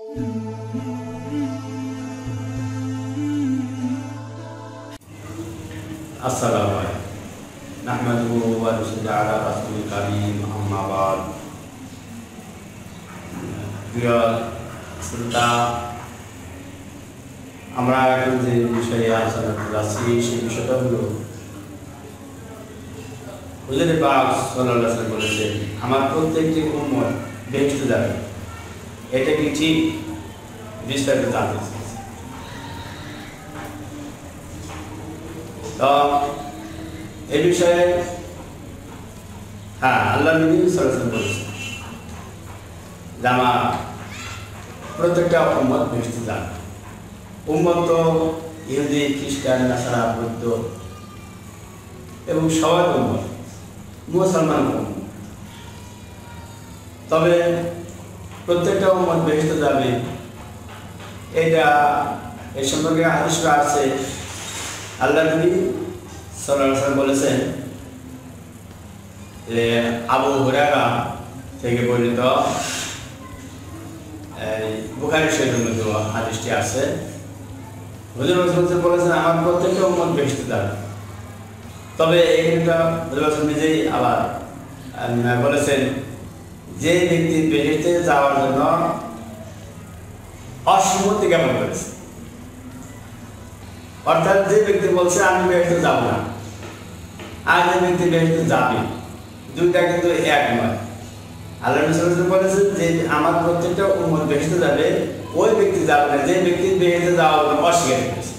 আমরা এখন যে বিষয়ে আলোচনা করতে যাচ্ছি সেই বিষয়টা হলো হুজুর পাক সাল্লাল্লাহু ওয়াসাল্লাম বলেছেন, আমার প্রত্যেকটি উম্মত বেহেশতে যাবে এটা কি ঠিক? বিস্তারিত জানতে এই বিষয়ে হ্যাঁ আল্লাহ নবী সরাসরি আমার প্রত্যেকটা উম্মত ভেসতে যান উম্মত তো ইহুদি, খ্রিস্টান, নাসারা, বৌদ্ধ এবং সবাই উম্মত, মুসলমান তবে প্রত্যেকটা উম্মত ভেসতে যাবে। এটা এর সম্পর্কে হাদিস আছে। আল্লাহ নবী সাল্লাম বলেছেন যে, আবু হুরারা থেকে বর্ণিত বুখারি শরীরের মধ্যে হাদিসটি আছে। হুজুর বলেছেন, আমার প্রত্যেকটা উম্মত বেহেশতে যাবে। তবে এইখানটা হুজুর রসুল নিজেই আবার বলেছেন যে ব্যক্তি বেহেশতে যাওয়ার জন্য অসম্মতি জ্ঞাপন করেছে। অর্থাৎ যে ব্যক্তি বলছে, আমি বেহেস্তে যাব না। আর যে ব্যক্তি বেহেস্তে যাবে, দুইটা কিন্তু এক নয়। আল্লাহ বলেছেন যে আমার প্রত্যেকটা উম্মত বেহেস্তে যাবে, ওই ব্যক্তি যাবে না, যে ব্যক্তি বেহেস্তে যাওয়ার জন্য অস্বীকার করেছে।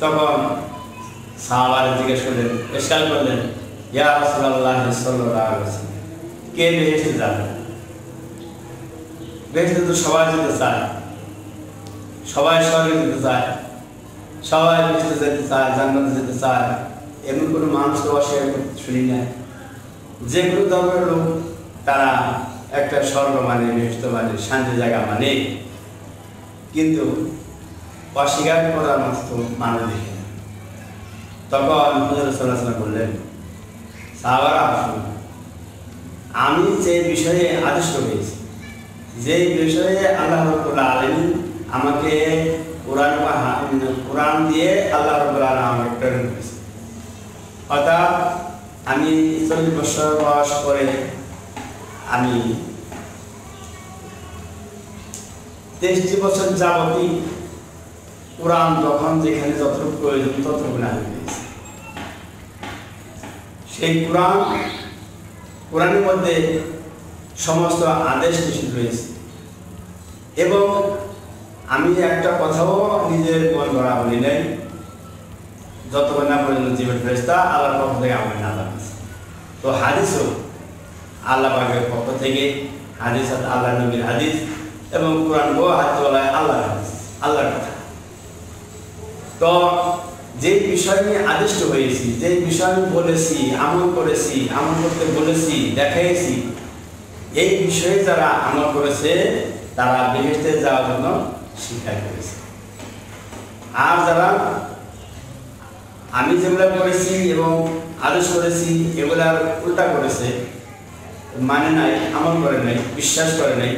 তখন সাহাবারে জিজ্ঞেস করলেন এসকাল করলেন, ইয়া রাসূলুল্লাহ সাল্লাল্লাহু আলাইহি কে বেহেস্তে যাবে? বেহেস্তে তো সবাই যেতে চায় সবাই স্বর্গে যেতে চায় সবাই বেঁচতে যেতে চায়, জান্নাতে যেতে চায়, এমন কোনো মানুষ তো শুনি না যে কোনো ধর্মের লোক, তারা একটা স্বর্গ মানে বেহস্ত মানে শান্তি জায়গা মানে কিন্তু অস্বীকার করার মতো মানুষ দেখে না তখন বললেন, সাহাবারা আসুন। আমি যে বিষয়ে আদিষ্ট হয়েছি যে বিষয়ে আল্লাহ রবুল্লাহ আলমী আমাকে কোরআন কোরআন দিয়ে আল্লাহ রবুল্লাহ আমাকে প্রেরণ করেছে। অর্থাৎ আমি চল্লিশ বছর বয়স করে আমি তেইশটি বছর যাবতই কোরআন যখন যেখানে যতটুকু প্রয়োজন ততটুকু পেয়েছি সেই কোরআন কোরআনের মধ্যে সমস্ত আদেশ নিষেধ রয়েছে এবং আমি একটা কথাও নিজের মন করা বলি নাই। যতক্ষণ না পর্যন্ত জীবন ফেরেস্তা আল্লাহর পক্ষ থেকে আমার না তো হাদিসও আল্লাহ পাকের পক্ষ থেকে হাদিস আল্লাহ নবীর হাদিস এবং কোরআন গো হাদিসওয়ালায় আল্লাহর হাদিস, আল্লাহর কথা। তো যে বিষয় নিয়ে আদিষ্ট হয়েছি, যে বিষয় আমি বলেছি, আমল করেছি, আমল করতে বলেছি, দেখাইছি, এই বিষয়ে যারা আমল করেছে, তারা বেহেস্তে যাওয়ার জন্য স্বীকার করেছে। আর যারা আমি যেগুলা করেছি এবং আদেশ করেছি, এগুলার উল্টা করেছে মানে নাই, আমল করে নাই, বিশ্বাস করে নাই,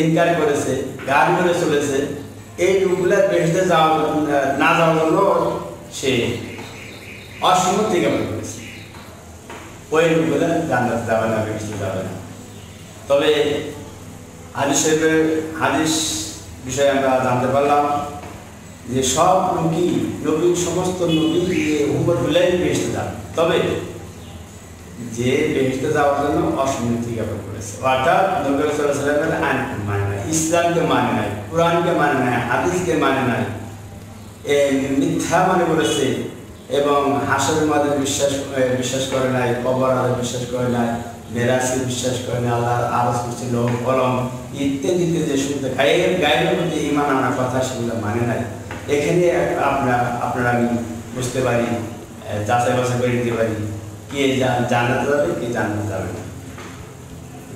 ইনকার করেছে গান করে চলেছে, এই লোকগুলা বেহেস্তে যাওয়ার না যাওয়ার জন্য সে অসম্মতি জ্ঞাপন করেছে ওই লোকগুলা জান্নাত যাবে না বেহেস্তে যাবে না। তবে হাদিস শরীফের হাদিস বিষয়ে আমরা জানতে পারলাম যে সব নবী নবী, সমস্ত নবী উম্মত গুলাই বেহেস্তে যান তবে যে বেহেস্তে যাওয়ার জন্য অসম্মতি জ্ঞাপন করেছে অর্থাৎ নবী সাল্লামের আইনকে মানে নাই, ইসলামকে মানে নাই, কোরআনকে মানে নাই, হাদিসকে মানে নাই। মিথ্যা মানে করেছে এবং হাসরের মাঝে বিশ্বাস বিশ্বাস করে নাই, কবর আদে বিশ্বাস করে নাই মেরাজকে বিশ্বাস করে না আল্লাহ আরস করছে লোক কলম ইত্যাদিতে যে শুনতে গায়ের গায়ের মধ্যে ইমান আনার কথা সেগুলো মানে নাই। এখানে আপনার আপনারা আমি বুঝতে পারি যাচাই বাছাই করে দিতে পারি, কে জানাতে যাবে, কে জানাতে যাবে না।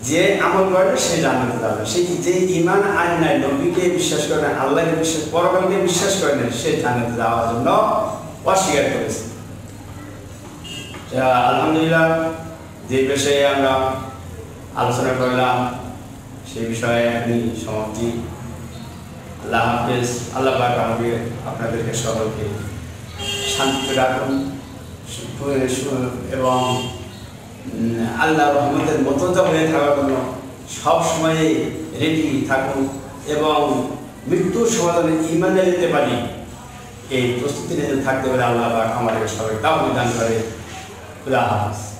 যে আমল করে সে জানাতে যাবে। সে যে ইমান আইন নাই, নবীকে বিশ্বাস করে না আল্লাহকে বিশ্বাস, পরকালকে বিশ্বাস করে না সে জানাতে যাওয়ার জন্য অস্বীকার করেছে। আলহামদুলিল্লাহ, যে বিষয়ে আমরা আলোচনা করলাম সেই বিষয়ে আমি সমাপ্তি। আল্লাহ হাফেজ, আল্লাহ আমাকে আপনাদেরকে সকলকে শান্তিতে রাখুন এবং আল্লাহ রহমতের মততা হয়ে থাকার জন্য সব সময়ে রেডি থাকুন এবং মৃত্যুর সমাধানে ইমানে যেতে পারি, এই প্রস্তুতি নিয়ে থাকতে পারে আল্লাহ আমাদের সবাই তাও দান করে। খুদা হাফেজ।